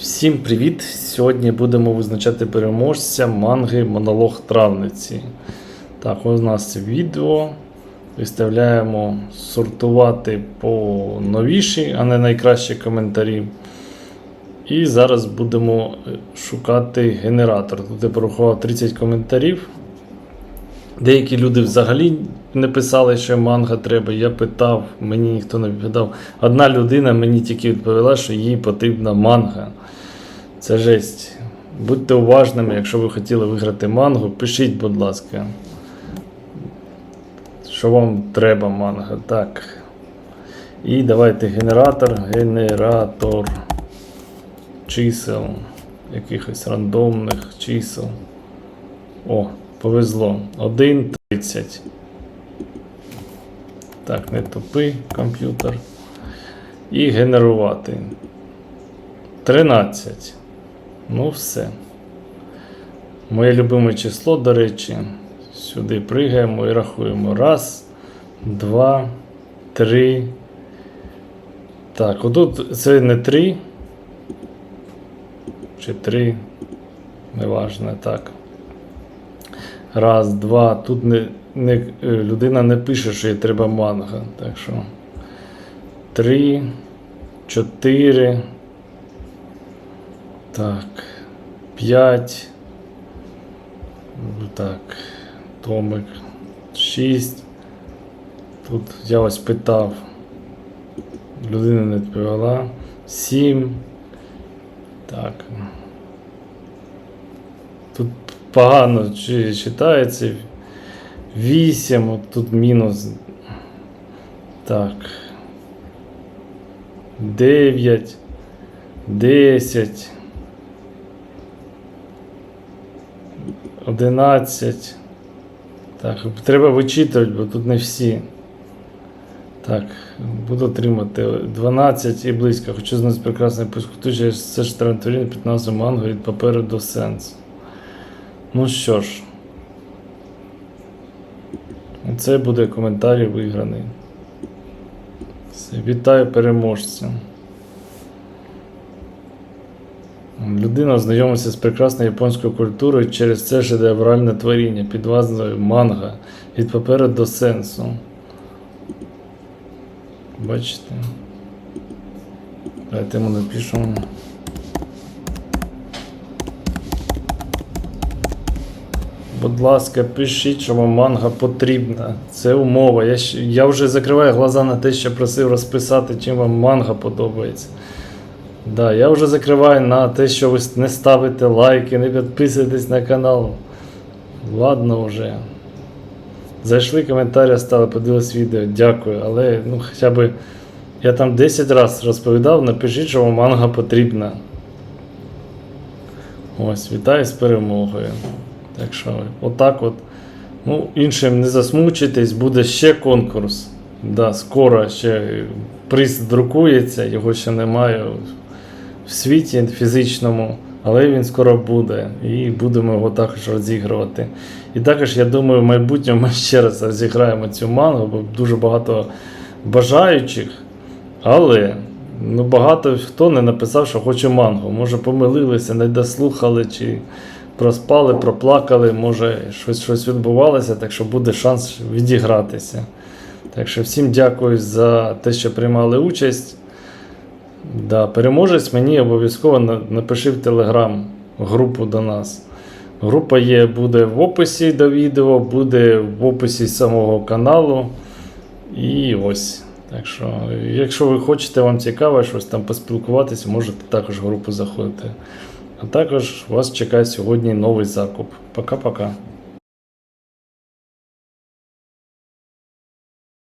Всім привіт! Сьогодні будемо визначати переможця манги Монолог травниці. Так, у нас відео. Виставляємо сортувати по новіші, а не найкращі коментарі. І зараз будемо шукати генератор. Тут я порахував 30 коментарів. Деякі люди взагалі не писали, що манга треба. Я питав, мені ніхто не відповідав. Одна людина мені тільки відповіла, що їй потрібна манга. Це жесть. Будьте уважними, якщо ви хотіли виграти мангу, пишіть, будь ласка. Що вам треба манга. Так. І давайте генератор, генератор чисел. Якихось рандомних чисел. О, повезло. 1.30. Так, не тупий комп'ютер. І генерувати. 13. Ну, все. Моє любиме число, до речі. Сюди пригаємо і рахуємо. Раз, два, три. Так, отут це не три. Чи три. Неважно, так. Раз, два. Тут не, не, е, людина не пише, що їй треба манга. Так що. Три, чотири. Так. П'ять. Так. Томик. Шість. Тут я ось питав. Людина не відповіла. Сім. Так. Тут погано чи- читається. Вісім. От тут мінус. Так. Дев'ять. Десять. Одинадцять. Так, треба вичитувати, бо тут не всі. Так, буду отримати 12 і близько. Хочу знати прекрасний пускутучий, це ж Тарантулін 15 манго від паперу до сенсу. Ну що ж. Це буде коментарі виграний. Все, вітаю переможця. Людина знайомиться з прекрасною японською культурою через це шедевральне творіння під назвою манга від паперу до сенсу. Бачите? Давайте йому напишемо. Будь ласка, пишіть, вам манга потрібна. Це умова. Я, я вже закриваю глаза на те, що просив розписати, чим вам манга подобається. Да, я вже закриваю на те, що ви не ставите лайки, не підписуєтесь на канал. Ладно вже. Зайшли коментарі, стали, подивились відео. Дякую. Але ну, хоча б я там 10 разів розповідав, напишіть, що вам манга потрібна. Ось, вітаю з перемогою. Так отак от. Ну, іншим не засмучуйтесь, буде ще конкурс. Да, скоро ще приз друкується, його ще немає в світі фізичному, але він скоро буде. І будемо його також розігрувати. І також, я думаю, в майбутньому ми ще раз розіграємо цю мангу, бо дуже багато бажаючих. Але ну, багато хто не написав, що хоче мангу. Може помилилися, не дослухали, чи проспали, проплакали, може щось, щось відбувалося, так що буде шанс відігратися. Так що всім дякую за те, що приймали участь. Да, переможець мені обов'язково напиши в Телеграм групу до нас. Група є, буде в описі до відео, буде в описі самого каналу. І ось. Так що, якщо ви хочете, вам цікаво щось там поспілкуватися, можете також в групу заходити. А також вас чекає сьогодні новий закуп. Пока-пока.